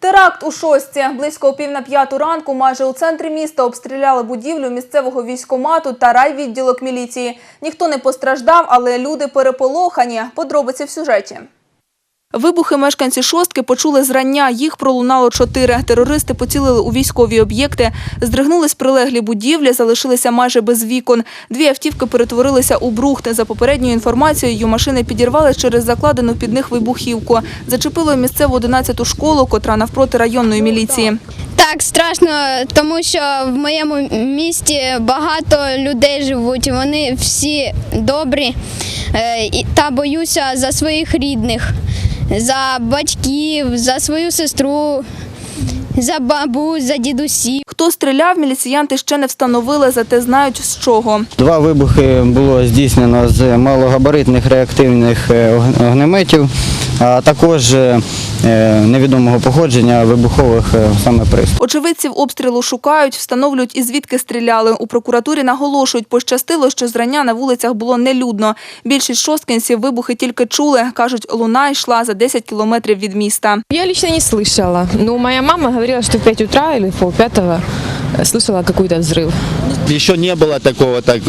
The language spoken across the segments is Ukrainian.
Теракт у шості Близько пів на п'яту ранку майже у центрі міста обстріляли будівлю місцевого військомату та райвідділок міліції. Ніхто не постраждав, але люди переполохані. Подробиці в сюжеті. Вибухи мешканці шостки почули зрання. Їх пролунало чотири. Терористи поцілили у військові об'єкти, здригнулись прилеглі будівлі, залишилися майже без вікон. Дві автівки перетворилися у брухт. За попередньою інформацією, машини підірвали через закладену під них вибухівку. Зачепили місцеву 11-ту школу, котра навпроти районної міліції. Так, страшно, тому що в моєму місті багато людей живуть. Вони всі добрі е, та боюся за своїх рідних, за батьків, за свою сестру, за бабусь, за дідусі. Хто стріляв, міліціянти ще не встановили, зате знають з чого. Два вибухи було здійснено з малогабаритних реактивних е, огнеметів, а також е, е, невідомого походження вибухових е, саме пристроїв. Очевидців обстрілу шукають, встановлюють і звідки стріляли. У прокуратурі наголошують, пощастило, що зрання на вулицях було нелюдно. Більшість шосткинців вибухи тільки чули. Кажуть, луна йшла за 10 кілометрів від міста. Я лично не слышала. Но моя мама говорила, что в 5 утра или в полпятого э, слышала какой-то взрыв. Еще не было такого, так,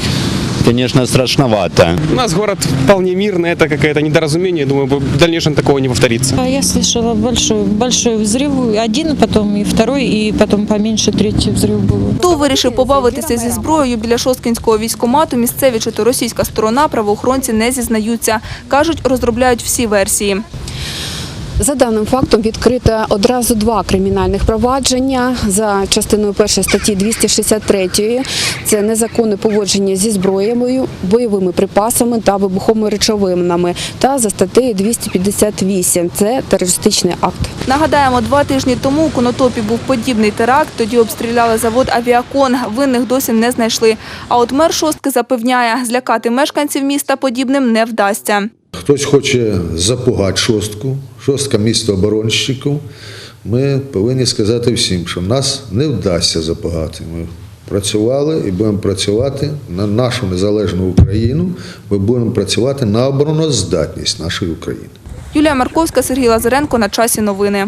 конечно, страшновато. У нас город вполне мирный, это какое-то недоразумение, думаю, в дальнейшем такого не повторится. А Я слышала большой, большой взрыв, один, потом и второй, и потом поменьше третий взрыв был. Хто вирішив побавитися зі зброєю біля шосткинського військомату, місцеві чи то російська сторона, правоохоронці не зізнаються. Кажуть, розробляють всі версії. За даним фактом відкрито одразу два кримінальних провадження за частиною першої статті 263 це незаконне поводження зі зброєю, бойовими припасами та вибуховими речовинами, та за статтею 258 це терористичний акт. Нагадаємо, два тижні тому у Конотопі був подібний теракт. Тоді обстріляли завод «Авіакон». Винних досі не знайшли. А от мер шостки запевняє, злякати мешканців міста подібним не вдасться. Хтось хоче запугати шостку, шостка місто оборонщиків. Ми повинні сказати всім, що нас не вдасться запугати. Ми працювали і будемо працювати на нашу незалежну Україну. Ми будемо працювати на обороноздатність нашої України. Юлія Марковська, Сергій Лазаренко. На часі новини.